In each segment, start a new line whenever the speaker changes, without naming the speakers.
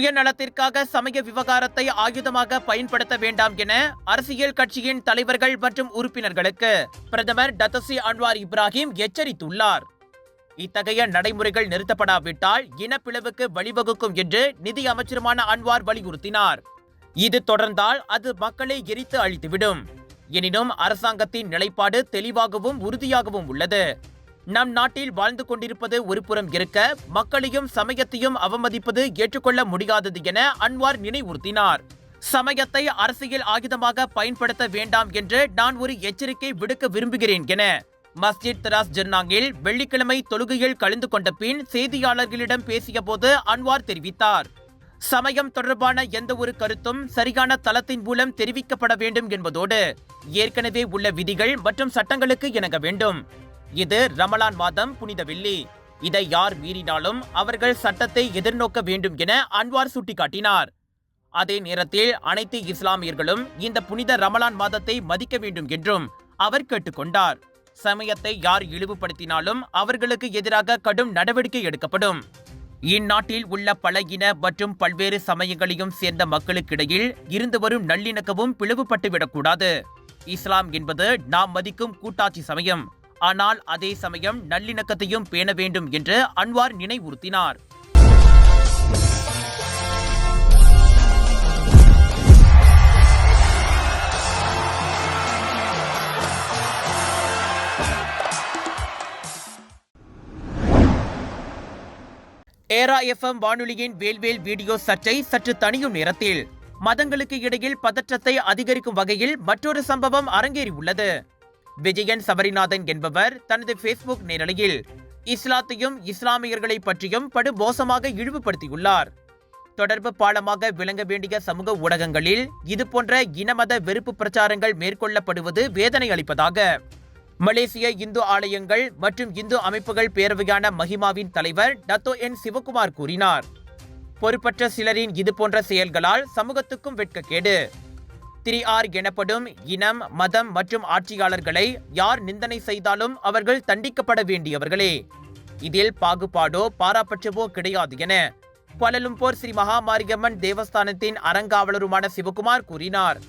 சுயநலத்திற்காக சமய விவகாரத்தை ஆயுதமாக பயன்படுத்த வேண்டாம் என அரசியல் கட்சியின் தலைவர்கள் மற்றும் உறுப்பினர்களுக்கு பிரதமர் டத்தசி அன்வார் இப்ராஹிம் எச்சரித்துள்ளார். இத்தகைய நடைமுறைகள் நிறுத்தப்படாவிட்டால் இனப்பிளவுக்கு வழிவகுக்கும் என்று நிதி அமைச்சருமான அன்வார் வலியுறுத்தினார். இது தொடர்ந்தால் அது மக்களை எரித்து அழித்துவிடும். எனினும் அரசாங்கத்தின் நிலைப்பாடு தெளிவாகவும் உறுதியாகவும் உள்ளது. நம் நாட்டில் வாழ்ந்து கொண்டிருப்பது ஒருபுறம் இருக்க மக்களையும் சமயத்தையும் அவமதிப்பது ஏற்றுக்கொள்ள முடியாதது என அன்வார் நினைவுறுத்தினார். சமயத்தை அரசியல் ஆயுதமாக பயன்படுத்த வேண்டாம் என்று நான் ஒரு எச்சரிக்கை விடுக்க விரும்புகிறேன் என மஸ்ஜித் தராஸ் ஜெர்னாங்கில் வெள்ளிக்கிழமை தொழுகையில் கலந்து கொண்ட பின் செய்தியாளர்களிடம் பேசியபோது அன்வார் தெரிவித்தார். சமயம் தொடர்பான எந்த ஒரு கருத்தும் சரியான தளத்தின் மூலம் தெரிவிக்கப்பட வேண்டும் என்பதோடு ஏற்கனவே உள்ள விதிகள் மற்றும் சட்டங்களுக்கு இணங்க வேண்டும். இது ரமலான் மாதம் புனித வெள்ளி. இதை யார் மீறினாலும் அவர்கள் சட்டத்தை எதிர்நோக்க வேண்டும் என அன்வார் சுட்டிக்காட்டினார். அதே நேரத்தில் அனைத்து இஸ்லாமியர்களும் இந்த புனித ரமலான் மாதத்தை மதிக்க வேண்டும் என்றும் அவர் கேட்டுக்கொண்டார். சமயத்தை யார் இழிவுபடுத்தினாலும் அவர்களுக்கு எதிராக கடும் நடவடிக்கை எடுக்கப்படும். இந்நாட்டில் உள்ள பல இன மற்றும் பல்வேறு சமயங்களையும் சேர்ந்த மக்களுக்கிடையில் இருந்து வரும் நல்லிணக்கமும் பிளவுபட்டுவிடக்கூடாது. இஸ்லாம் என்பது நாம் மதிக்கும் கூட்டாட்சி சமயம். ஆனால் அதே சமயம் நல்லிணக்கத்தையும் பேண வேண்டும் என்று அன்வார் நினைவுறுத்தினார். ஏரா எஃப்எம் வானொலியின் வேல்வேல் வீடியோ சர்ச்சை சற்று தனியும் நேரத்தில். மதங்களுக்கு இடையில் பதற்றத்தை அதிகரிக்கும் வகையில் மற்றொரு சம்பவம் அரங்கேறியுள்ளது விஜயன் சபரிநாதன் என்பவர் தனது ஃபேஸ்புக் நேரலையில் இஸ்லாத்தையும் இஸ்லாமியர்களை பற்றியும் படு மோசமாக இழிவுபடுத்தியுள்ளார். தொடர்பு பாலமாக விளங்க வேண்டிய சமூக ஊடகங்களில் இதுபோன்ற இனமத வெறுப்பு பிரச்சாரங்கள் மேற்கொள்ளப்படுவது வேதனை அளிப்பதாக. மலேசிய இந்து ஆலயங்கள் மற்றும் இந்து அமைப்புகள் பேரவையான மஹிமாவின் தலைவர் டத்தோ என் சிவகுமார் கூறினார். பொறுப்பற்ற சிலரின் இதுபோன்ற செயல்களால் சமூகத்துக்கும் வெட்கக்கேடு. திரி ஆர் எனப்படும் இனம் மதம் மற்றும் ஆட்சியாளர்களை யார் நிந்தனை செய்தாலும் அவர்கள் தண்டிக்கப்பட வேண்டியவர்களே. இதில் பாகுபாடோ பாராபட்சமோ கிடையாது என கோலலும்பூர் ஸ்ரீ மகாமாரியம்மன் தேவஸ்தானத்தின் அறங்காவலருமான சிவகுமார் கூறினார்.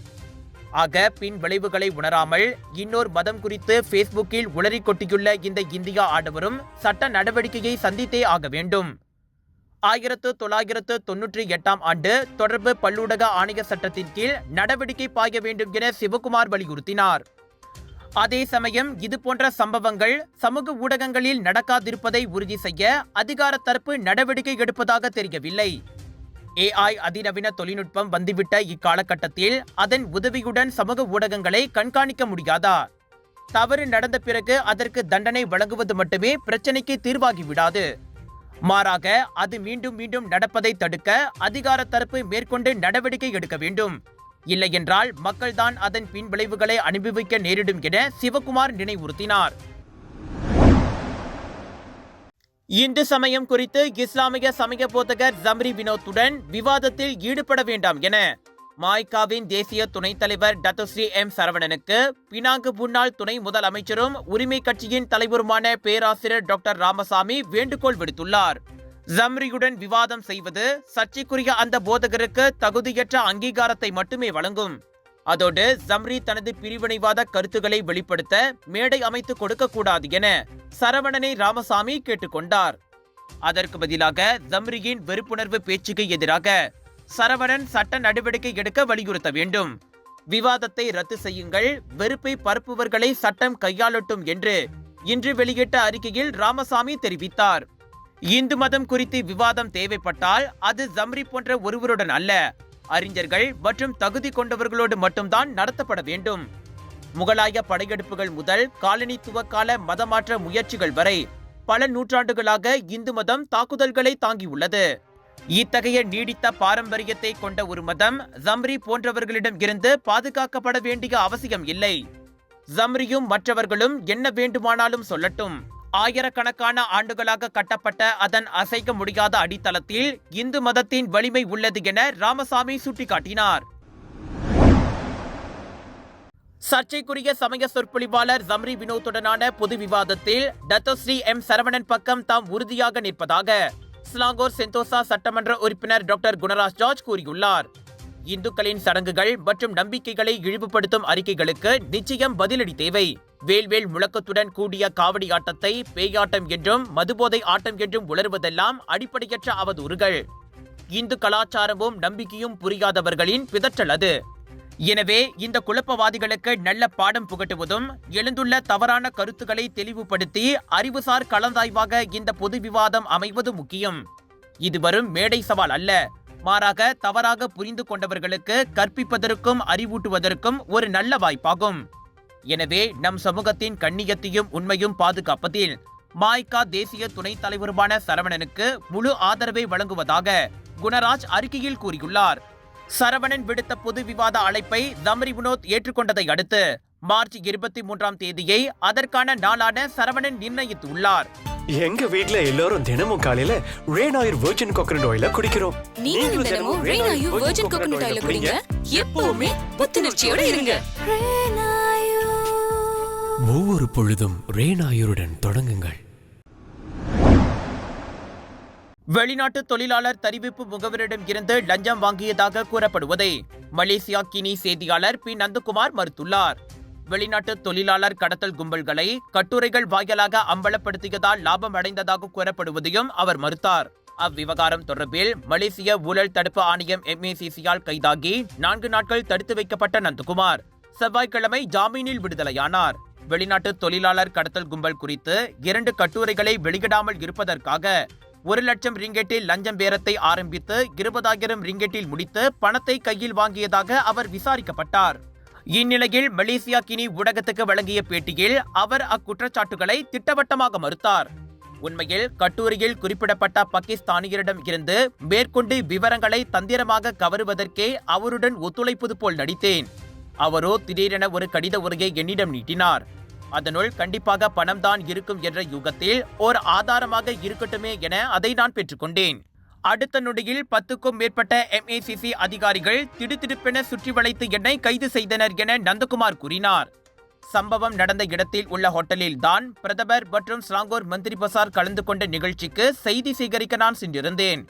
ஆக பின் விளைவுகளை உணராமல் இன்னொரு மதம் குறித்து ஃபேஸ்புக்கில் உளறி கொட்டியுள்ள இந்த இந்தியா ஆடவரும் சட்ட நடவடிக்கையை சந்தித்தே ஆக வேண்டும். ஆயிரத்து தொள்ளாயிரத்து தொன்னூற்றி எட்டாம் ஆண்டு தொடர்பு பல்லூடக ஆணைய சட்டத்தின் கீழ் நடவடிக்கை பாய வேண்டும் என சிவகுமார் வலியுறுத்தினார். அதே சமயம் இதுபோன்ற சம்பவங்கள் சமூக ஊடகங்களில் நடக்காதிருப்பதை உறுதி செய்ய அதிகார தரப்பு நடவடிக்கை எடுப்பதாக தெரியவில்லை. ஏஐ அதிநவீன தொழில்நுட்பம் வந்துவிட்ட இக்காலகட்டத்தில் அதன் உதவியுடன் சமூக ஊடகங்களை கண்காணிக்க முடியாதா? தவறு நடந்த பிறகு அதற்கு தண்டனை வழங்குவது மட்டுமே பிரச்சனைக்கு தீர்வாகிவிடாது. மாறாக அது மீண்டும் மீண்டும் நடப்பதை தடுக்க அதிகார தரப்பு மேற்கொண்டு நடவடிக்கை எடுக்க வேண்டும். இல்லையென்றால் மக்கள்தான் அதன் பின் விளைவுகளை அனுபவிக்க நேரிடும் என சிவகுமார் நினைவுறுத்தினார். இந்து சமயம் குறித்து இஸ்லாமிய சமய போதகர் ஜம்ரி வினோத்துடன் விவாதத்தில் ஈடுபட வேண்டாம் என மாய்காவின் தேசிய துணைத் தலைவர் டத்துஸ்ரீ எம் சரவணனுக்கு பினாங்கு முன்னாள் துணை முதலமைச்சரும் உரிமை கட்சியின் தலைவருமான பேராசிரியர் டாக்டர் ராமசாமி வேண்டுகோள் விடுத்துள்ளார். ஜம்ரியுடன் விவாதம் செய்வது சர்ச்சைக்குரிய அந்த போதகருக்கு தகுதியற்ற அங்கீகாரத்தை மட்டுமே வழங்கும். அதோடு ஜம்ரி தனது பிரிவினைவாத கருத்துக்களை வெளிப்படுத்த மேடை அமைத்து கொடுக்கக்கூடாது என சரவணனை ராமசாமி கேட்டுக்கொண்டார். அதற்கு பதிலாக ஜம்ரியின் வெறுப்புணர்வு பேச்சுக்கு எதிராக சரவணன் சட்ட நடவடிக்கை எடுக்க வலியுறுத்த வேண்டும். விவாதத்தை ரத்து செய்யுங்கள். வெறுப்பை பரப்புவர்களை சட்டம் கையாளட்டும் என்று இன்று வெளியிட்ட அறிக்கையில் ராமசாமி தெரிவித்தார். இந்து மதம் குறித்து விவாதம் தேவைப்பட்டால் அது ஜம்ரி போன்ற ஒருவருடன் அல்ல. அறிஞர்கள் மற்றும் தகுதி கொண்டவர்களோடு மட்டும்தான் நடத்தப்பட வேண்டும். முகலாய படையெடுப்புகள் முதல் காலனித்துவ கால மதமாற்ற முயற்சிகள் வரை பல நூற்றாண்டுகளாக இந்து மதம் தாக்குதல்களை தாங்கியுள்ளது. இத்தகைய நீடித்த பாரம்பரியத்தை கொண்ட ஒரு மதம் ஜம்ரி போன்றவர்களிடம் இருந்து பாதுகாக்கப்பட வேண்டிய அவசியம் இல்லை. ஜம்ரியும் மற்றவர்களும் என்ன வேண்டுமானாலும் சொல்லட்டும். ஆயிரக்கணக்கான ஆண்டுகளாக கட்டப்பட்ட அதன் அசைக்க முடியாத அடித்தளத்தில் இந்து மதத்தின் வலிமை உள்ளது என ராமசாமி சுட்டிக்காட்டினார். சர்ச்சைக்குரிய சமய சொற்பொழிவாளர் ஜம்ரி வினோத்துடனான பொது விவாதத்தில் டத்தஸ்ரீ எம் சரவணன் பக்கம் தாம் உறுதியாக நிற்பதாக ஸ்லாங்கோர் செந்தோசா சட்டமன்ற உறுப்பினர் டாக்டர் குணராஜ் ஜார்ஜ் கூறியுள்ளார். இந்துக்களின் சடங்குகள் மற்றும் நம்பிக்கைகளை இழிவுபடுத்தும் அறிக்கைகளுக்கு நிச்சயம் பதிலடி தேவை. வேல்வேல் முழக்கத்துடன் கூடிய காவடி ஆட்டத்தை பேயாட்டம் என்றும் மதுபோதை ஆட்டம் என்றும் உளறுவதெல்லாம் அடிப்படையற்ற அவதூறுகள். இந்து கலாச்சாரமும் நம்பிக்கையும் புரியாதவர்களின் பிதற்றல் அது. எனவே இந்த குழப்பவாதிகளுக்கு நல்ல பாடம் புகட்டுவதும் எழுந்துள்ள தவறான கருத்துக்களை தெளிவுபடுத்தி அறிவுசார் கலந்தாய்வாக இந்த பொது விவாதம் அமைவது முக்கியம். இது வரும் மேடை சவால் அல்ல. மாறாக தவறாக புரிந்து கொண்டவர்களுக்கு கற்பிப்பதற்கும் அறிவூட்டுவதற்கும் ஒரு நல்ல வாய்ப்பாகும். எனவே நம் சமூகத்தின் கண்ணியத்தையும் உண்மையும் பாதுகாப்பதில் மாய்கா தேசிய துணைத் தலைவருமான சரவணனுக்கு முழு ஆதரவை வழங்குவதாக குணராஜ் அறிக்கையில் கூறியுள்ளார். சரவணன் விடுத்த பொது விவாத அழைப்பை தம்ரி வினோத் ஏற்றுக்கொண்டதை அடுத்து மார்ச் இருபத்தி மூன்றாம் தேதியை அதற்கான நாளான சரவணன் நிர்ணயித்துள்ளார்.
எங்க வீட்ல எல்லாரும் தினமும் காலையில ஆயில் வெர்ஜின் கோகனட் ஆயில குடிக்கிறோம்.
நீங்களும் தினமும் ரெய்னாயு வெர்ஜின் கோகனட் ஆயில குடிங்க. எப்பவுமே புத்துணர்ச்சியோட இருங்க.
ஒவ்வொரு பொழுதும் ரேனாயுருடன் தொடங்குங்கள்.
வெளிநாட்டு தொழிலாளர் தெரிவிப்பு முகவரிடம் இருந்து லஞ்சம் வாங்கியதாக கூறப்படுவதை. மலேசியா கினி செய்தியாளர் பி. நந்தகுமார் மறுத்துள்ளார். வெளிநாட்டு தொழிலாளர் கடத்தல் கும்பல்களை கட்டுரைகள் வாயிலாக அம்பலப்படுத்தியதால் லாபம் அடைந்ததாக கூறப்படுவதையும் அவர் மறுத்தார். அவ்விவகாரம் தொடர்பில் மலேசிய ஊழல் தடுப்பு ஆணையம் எம்ஏசிசியால் கைதாகி நான்கு நாட்கள் தடுத்து வைக்கப்பட்ட நந்தகுமார். செவ்வாய்க்கிழமை ஜாமீனில் விடுதலையானார். வெளிநாட்டு தொழிலாளர் கடத்தல் கும்பல் குறித்து இரண்டு கட்டுரைகளை வெளியிடாமல் இருப்பதற்காக ஒரு லட்சம் ரிங்கெட்டில் லஞ்சம் பேரத்தை ஆரம்பித்து இருபதாயிரம் ரிங்கெட்டில் முடித்து பணத்தை கையில் வாங்கியதாக அவர் விசாரிக்கப்பட்டார். இந்நிலையில் மலேசியா கினி ஊடகத்துக்கு வழங்கிய பேட்டியில் அவர் அக்குற்றச்சாட்டுகளை திட்டவட்டமாக மறுத்தார். உண்மையில் கட்டுரையில் குறிப்பிடப்பட்ட பாகிஸ்தானியரிடம் இருந்து மேற்கொண்டு விவரங்களை தந்திரமாக கவருவதற்கே அவருடன் ஒத்துழைப்பது போல் நடித்தேன். அவரோ திடீரென ஒரு கடித உரையை என்னிடம் நீட்டினார். அதனுள் கண்டிப்பாக பணம் தான் இருக்கும் என்ற யுகத்தில் ஓர் ஆதாரமாக இருக்கட்டுமே என அதை நான் பெற்றுக்கொண்டேன். அடுத்த நொடியில் பத்துக்கும் மேற்பட்ட எம்ஏசிசி அதிகாரிகள் திடுதிடுப்பென சுற்றி வளைத்து என்னை கைது செய்தனர் என நந்தகுமார் கூறினார். சம்பவம் நடந்த இடத்தில் உள்ள ஹோட்டலில் தான் பிரதமர் மற்றும் ஸ்லாங்கோர் மந்திரி பசார் கலந்து கொண்ட நிகழ்ச்சிக்கு செய்தி சேகரிக்க நான் சென்றிருந்தேன்.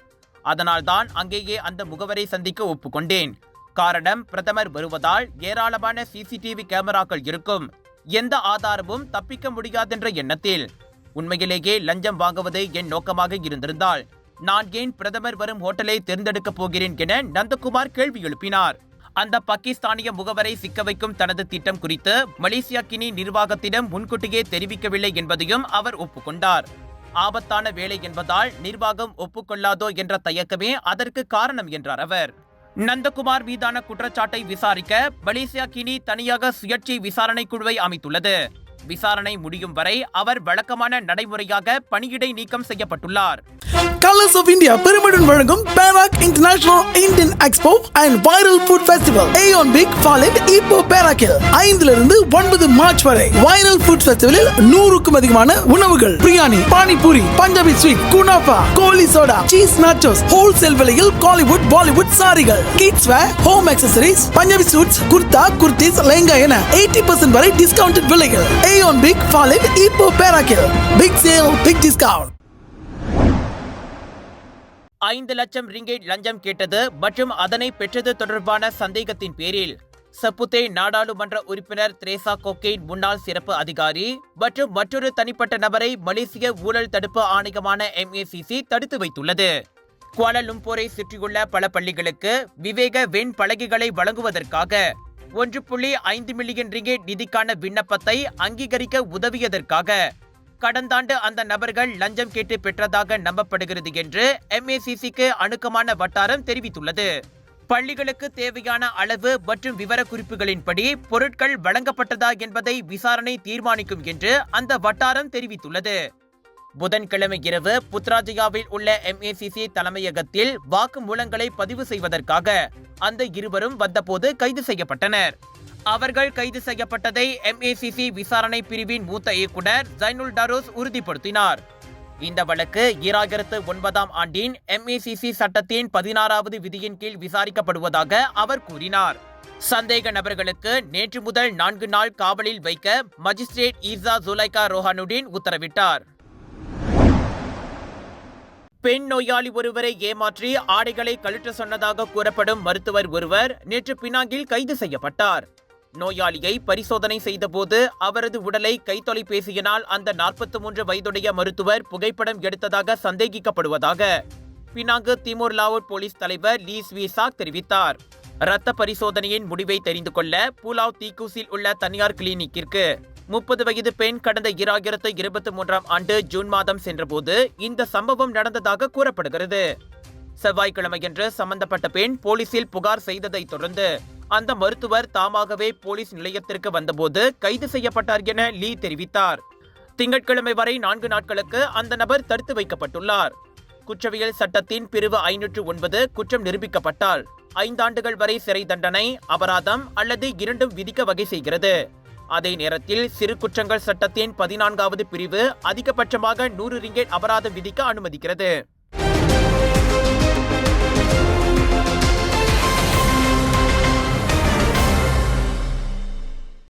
அதனால்தான் அங்கேயே அந்த முகவரை சந்திக்க ஒப்புக்கொண்டேன். காரணம் பிரதமர் வருவதால் ஏராளமான சிசிடிவி கேமராக்கள் இருக்கும். எந்த ஆதாரமும் தப்பிக்க முடியாதென்ற எண்ணத்தில். உண்மையிலேயே லஞ்சம் வாங்குவது என் நோக்கமாக இருந்திருந்தால் நான் ஏன் பிரதமர் வரும் ஹோட்டலை தேர்ந்தெடுக்கப் போகிறேன் என நந்தகுமார் கேள்வி எழுப்பினார். அந்த பாகிஸ்தானிய முகவரை சிக்க வைக்கும் தனது திட்டம் குறித்து மலேசியா கினி நிர்வாகத்திடம் முன்கூட்டியே தெரிவிக்கவில்லை என்பதையும் அவர் ஒப்புக்கொண்டார். ஆபத்தான வேலை என்பதால் நிர்வாகம் ஒப்புக்கொள்ளாதோ என்ற தயக்கமே அதற்கு காரணம் என்றார் அவர். நந்தகுமார் மீதான குற்றச்சாட்டை விசாரிக்க மலேசியா கினி தனியாக சுயேட்சை விசாரணை குழுவை அமைத்துள்ளது. விசாரணை முடியும் வரை அவர் வழக்கமான நடைமுறையாக பணியிடை நீக்கம் செய்யப்பட்டுள்ளார்.
கலர்ஸ் ஆஃப் இந்தியா பெருமிடன் வழங்கும் Perak international Indian expo and viral food festival AEON Big Falim Ipoh பேராக்கில் ஐந்துல இருந்து ஒன்பது மார்ச் வரை. வைரல் ஃபுட் ஃபெஸ்டிவலில் நூறுக்கும் அதிகமான உணவுகள். Biryani panipuri Punjabi sweet kunafa goli soda cheese nachos wholesale விலையில் Kollywood Bollywood சாரிகள். Kids wear home accessories Punjabi suits kurta kurtis lehenga என eighty percent வரை டிஸ்கவுண்டட் விலைகள். Pay on Big Fallen Ipo பேராக்கில் Big sale, big discount.
ஐந்து லட்சம் ரிங்கேட் லஞ்சம் கேட்டது மற்றும் அதனை பெற்றது தொடர்பான சந்தேகத்தின் பேரில் சப்புத்தே நாடாளுமன்ற உறுப்பினர் திரேசா கோகேன் முன்னாள் சிறப்பு அதிகாரி மற்றும் மற்றொரு தனிப்பட்ட நபரை மலேசிய ஊழல் தடுப்பு ஆணையமான எம்ஏசிசி தடுத்து வைத்துள்ளது குவாலலும்பூரை சுற்றியுள்ள பல பள்ளிகளுக்கு விவேக வெண் பலகைகளை வழங்குவதற்காக ஒன்று புள்ளி ஐந்து மில்லியன் ரிங்கேட் நிதிக்கான விண்ணப்பத்தை அங்கீகரிக்க உதவியதற்காக. கடந்த ஆண்டு அந்த நபர்கள் லஞ்சம் கேட்டு பெற்றதாக நம்பப்படுகிறது என்று எம்ஏசிசிக்கு அணுக்கமான வட்டாரம் தெரிவித்துள்ளது. பள்ளிகளுக்கு தேவையான அளவு மற்றும் விவரக்குறிப்புகளின்படி பொருட்கள் வழங்கப்பட்டதா என்பதை விசாரணை தீர்மானிக்கும் என்று அந்த வட்டாரம் தெரிவித்துள்ளது. புதன்கிழமை இரவு புத்ராஜிகாவில் உள்ள எம்ஏசிசி தலைமையகத்தில் வாக்குமூலங்களை பதிவு செய்வதற்காக அந்த இருவரும் வந்தபோது கைது செய்யப்பட்டனர். அவர்கள் கைது செய்யப்பட்டதை எம்ஏசிசி விசாரணை பிரிவின் மூத்த இயக்குனர் ஜைனுல் டாரோஸ் உறுதிப்படுத்தினார். இந்த வழக்கு ஈராயிரத்து ஒன்பதாம் ஆண்டின் எம்ஏசிசி சட்டத்தின் பதினாறாவது விதியின் கீழ் விசாரிக்கப்படுவதாக அவர் கூறினார். சந்தேக நபர்களுக்கு நேற்று முதல் நான்கு நாள் காவலில் வைக்க மஜிஸ்ட்ரேட் ஈசா ஜுலைகா ரோஹானுடின் உத்தரவிட்டார். பெண் நோயாளி ஒருவரை ஏமாற்றி ஆடைகளை கழற்ற சொன்னதாக கூறப்படும் மருத்துவர் ஒருவர் நேற்று பினாங்கில் கைது செய்யப்பட்டார். நோயாளியை பரிசோதனை செய்தபோது அவரது உடலை கைத்தொலைபேசியினால் அந்த 43 மூன்று வயதுடைய மருத்துவர் புகைப்படம் எடுத்ததாக சந்தேகிக்கப்படுவதாக பினாங்கு திமுர் லாவூர் போலீஸ் தலைவர் லீ ஸ்வீசாக் தெரிவித்தார். இரத்த பரிசோதனையின் முடிவை தெரிந்து கொள்ள பூலாவ் தீக்கூசில் உள்ள தனியார் கிளினிக்கிற்கு முப்பது வயது பெண் கடந்த இராயிரத்து இருபத்தி மூன்றாம் ஆண்டு ஜூன் மாதம் சென்றபோது இந்த சம்பவம் நடந்ததாக கூறப்படுகிறது. செவ்வாய்க்கிழமையன்று சம்பந்தப்பட்ட பெண் போலீசில் புகார் செய்ததைத் தொடர்ந்து அந்த மருத்துவர் தாமாகவே போலீஸ் நிலையத்திற்கு வந்தபோது கைது செய்யப்பட்டார் என லீ தெரிவித்தார். திங்கட்கிழமை வரை நான்கு நாட்களுக்கு அந்த நபர் தடுத்து வைக்கப்பட்டுள்ளார். குற்றவியல் சட்டத்தின் பிரிவு ஐநூற்று ஒன்பது குற்றம் நிரூபிக்கப்பட்டால் ஐந்தாண்டுகள் வரை சிறை தண்டனை அபராதம் அல்லது இரண்டும் விதிக்க வகை செய்கிறது. அதே நேரத்தில் சிறு குற்றங்கள் சட்டத்தின் பதினான்காவது பிரிவு அதிகபட்சமாக நூறு ரிங்கெட் அபராதம் விதிக்க அனுமதிக்கிறது.